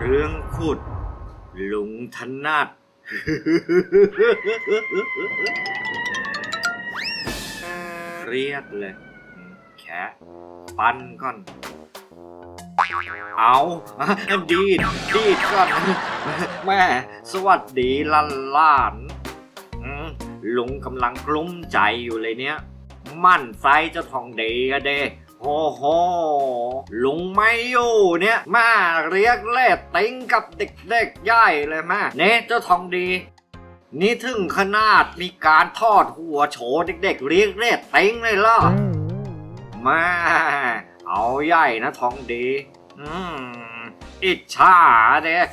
เรื่องขุด ลุงถนัดเครียดเลย แค่ปั้นก่อน เอาดีดดีดก่อน แม่ สวัสดีลันล้านลุงกำลังกลุ้มใจอยู่เลยเนี่ยมั่นไซจ้าทองดีอะเด โอ้โหลุงไม่อยู่เนี่ยแม่เรียกเล่ติ้งกับเด็กๆย่ายเลยแม่เน่เจ้าทองดี นี่ถึงขนาดมีการทอดหัวโฉเด็กๆ เรียกเล่ติ้งเลยเหรอแม่เอาใหญ่นะทองดี อืมอิจฉาเด็ก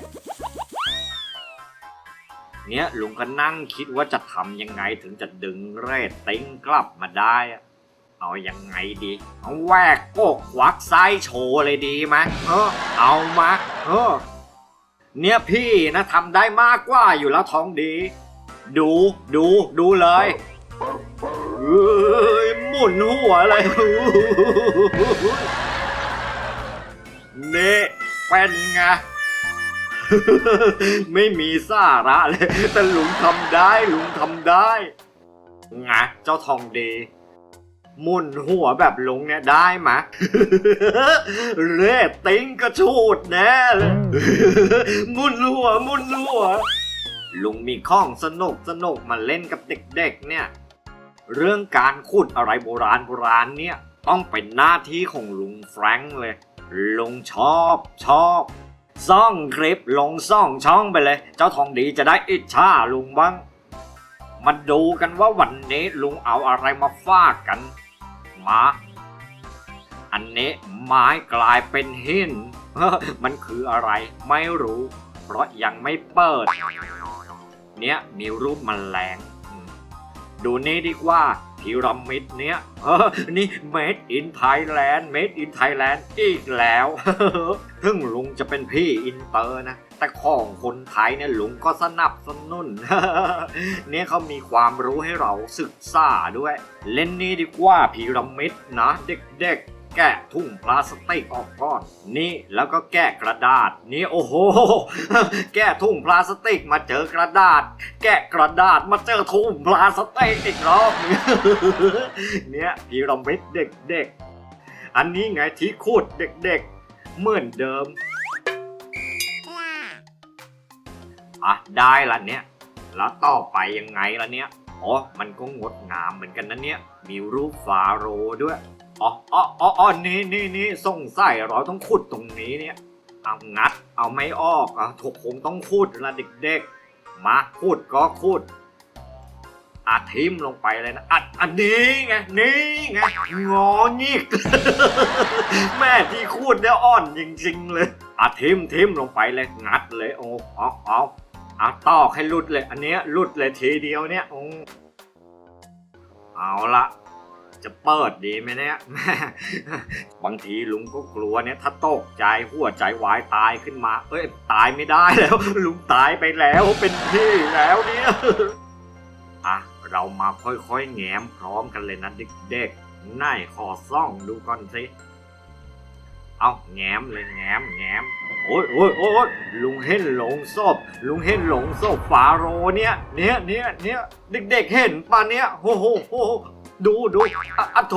เนี่ยลุงก็นั่งคิดว่าจะทำยังไงถึงจะดึงเรตติ้งกลับมาได้อะ เอายังไงดี เอาแวกโกกควักไส้โชว์เลยดีไหมเออ เอามาเออ เนี่ยพี่นะทำได้มากกว่าอยู่แล้วทองดี ดูดูดูเลยเอ้ยหมุนหัวเลยเน่เป็นไงไม่มีสาระเลย แต่ลุงทำได้ลุงทำได้ไงเจ้าทองดี มุนหัวแบบลุงเนี่ยได้ไหมเรตติ้งกระชูดแน่เลยหมุนหัวหมุนหัว ลุงมีข้องสนุกสนุกมาเล่นกับเด็กๆเนี่ย เรื่องการขุดอะไรโบราณโบราณเนี่ย ต้องเป็นหน้าที่ของลุงแฟรงค์เลย ลุงชอบชอบซ่องคลิปลงซ่องช่องไปเลย เจ้าทองดีจะได้อิจฉาลุงบ้าง มาดูกันว่าวันนี้ลุงเอาอะไรมาฟาดกัน มา อันนี้ไม้กลายเป็นหิน มันคืออะไรไม่รู้ เพราะยังไม่เปิด เนี้ยมีรูปมแมลงดูนี่ดีกว่า พีระมิดเนี้ยนี่ made in Thailand made in Thailand อีกแล้วถึงลุงจะเป็นพี่อินเตอร์นะ แต่ของคนไทยเนี่ยลุงก็สนับสนุน เนี่ยเขามีความรู้ให้เราศึกษาด้วย เล่นนี่ดีกว่าพีระมิดนะเด็กๆ แกะทุ่งพลาสติกออกก่อน นี่แล้วก็แกะกระดาษ นี่โอ้โห แกะทุ่งพลาสติกมาเจอกระดาษ แกะกระดาษมาเจอทุ่งพลาสติกอีกรอบนึงเนี่ยพีระมิดเด็กๆ อันนี้ไงที่ขุดเด็กๆ เหมือนเดิมอะได้ละเนี่ยแล้วต่อไปยังไงละเนี่ยอ๋อมันก็งดงามเหมือนกันนะเนี่ยมีรูปฟาโรด้วย อ๋ออ๋ออ๋อออนี่นี่นี่สงสัยเราต้องขุดตรงนี้เนี่ย เอางัด เอาไม่ออกอะถูกคงต้องขุดละเด็กๆ มาขุดก็ขุดอาทิมลงไปเลยนะอัดอันนี้ไงนี่ไงงองิกแม่ที่ขุดเนี่ยอ่อนจริงๆเลยอาทิมทิมลงไปเลยงัดเลยโอ้เอาเอาเอาตอกให้หลุดเลย อันเนี้ยหลุดเลยทีเดียวเนี่ยโอ้เอาละ จะเปิดดีไหมเนี่ย บางทีลุงก็กลัวเนี่ย ถ้าตกใจหัวใจวายตายขึ้นมา เอ้ยตายไม่ได้แล้ว ลุงตายไปแล้วเป็นพี่แล้วเนี่ยอะเรามาค่อยๆแง้มพร้อมกันเลยนะเด็กๆน่ายขอซ่องดูก่อนสิเอาแง้มเลยแง้มแง้มโอ้ยโอ้ยโอ้ยลุงเห็นหลงศพลุงเห็นหลงศพฟาโรเนี่ย เนี่ยเนี่ยเนี่ยเด็กๆเห็นปะเนี่ยโอ้โหโอ้โห ดูดูอะอะโถ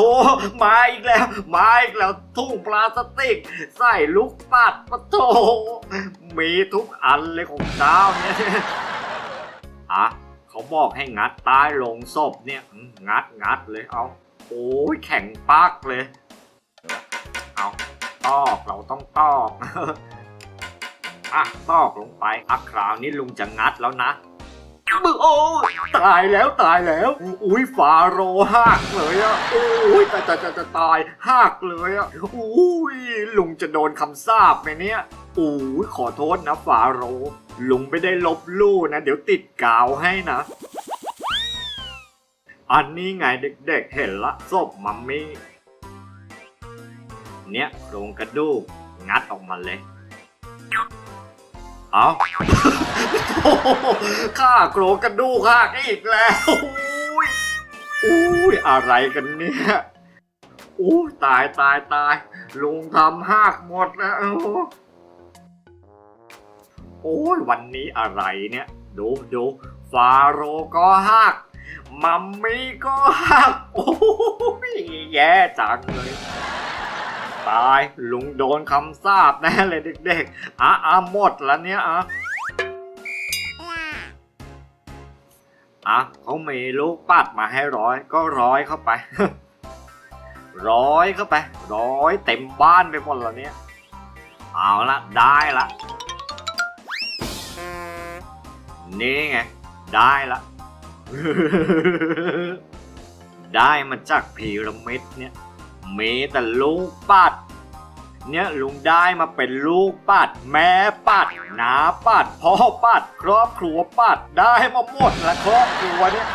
มาอีกแล้ว มาอีกแล้ว ทุ่งพลาสติกใส่ลูกปัดปะโถมีทุกอันเลยของเจ้าเนี่ยอะเขาบอกให้งัดใต้ลงศพเนี่ยอืมงัดงัดเลยเอาโอ้ยแข็งปักเลย เอาตอกเราต้องตอก อะตอกลงไปอะคราวนี้ลุงจะงัดแล้วนะ บึ้โอ้ตายแล้วตายแล้ว อุ้ยฟาโรหักเลยอะโอ้ยตายตายตายตายหักเลยอะอุ้ยลุงจะโดนคำสาปไหมเนี่ยโอ้ยขอโทษนะฟาโร ลุงไม่ได้ลบลู่นะ เดี๋ยวติดกาวให้นะอันนี้ไงเด็กๆเห็นละศพมัมมี่ เนี่ยโครงกระดูกงัดออกมาเลย เอาโอ้โหข้าโครงกระดูกหักอีกแล้วอุ้ยอุ้ยอะไรกันเนี่ยอู้ตายตายตายลุงทำหักหมดแล้วโอ้ยวันนี้อะไรเนี่ย ดูดูฟาโรก็หักมัมมี่ก็หักโอ้ยแย่จังเลย ตายลุงโดนคำสาปแน่เลยเด็กๆอะอะหมดแล้วเนี่ยอะอะเขามีลูกปัดมาให้ร้อย ก็ร้อยเข้าไป ร้อยเข้าไป ร้อยเต็มบ้านไปหมดแล้วเนี่ยเอาละได้ละนี่ไง ได้ละ ได้มาจากพีระมิดเนี่ย มีแต่ลูกปัด เนี่ยลุงได้มาเป็นลูกปัด แม่ปัดน้าปัดพ่อปัด ครอบครัวปัด ได้มาหมดละครอบครัวเนี่ย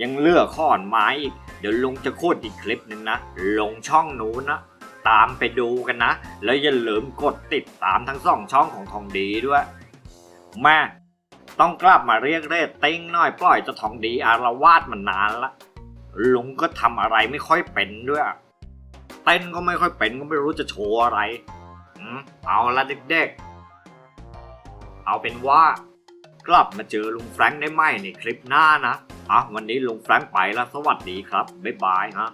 ยังเลือกข้อนไม้อีก เดี๋ยวลุงจะโคดอีกคลิปหนึ่งนะ ลงช่องหนูนะ ตามไปดูกันนะ แล้วอย่าลืมกดติดตามทั้งสองช่องของทองดีด้วย แม่ต้องกลับมาเรียกเรตติ้งหน่อยปล่อยจะทองดีอารวาสมานานละ ลุงก็ทำอะไรไม่ค่อยเป็นด้วยเต้นก็ไม่ค่อยเป็นก็ไม่รู้จะโชว์อะไรเอาละเด็กๆ เอาเป็นว่ากลับมาเจอลุงแฟรงค์ได้ไหมในคลิปหน้านะอะวันนี้ลุงแฟรงค์ไปแล้วสวัสดีครับ บ๊ายบายฮะ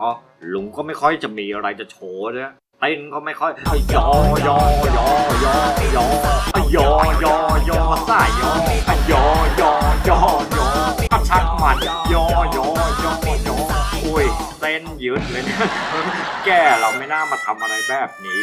อ๋อลุงก็ไม่ค่อยจะมีอะไรจะโชว์ด้วยเต้นก็ไม่ค่อยอ้ยอยอยอยอยอ้ยอยอยอยอสายยออ้ยอยอยอยอก็ชักมัน ยืดเลยเนี่ย แกเราไม่น่ามาทำอะไรแบบนี้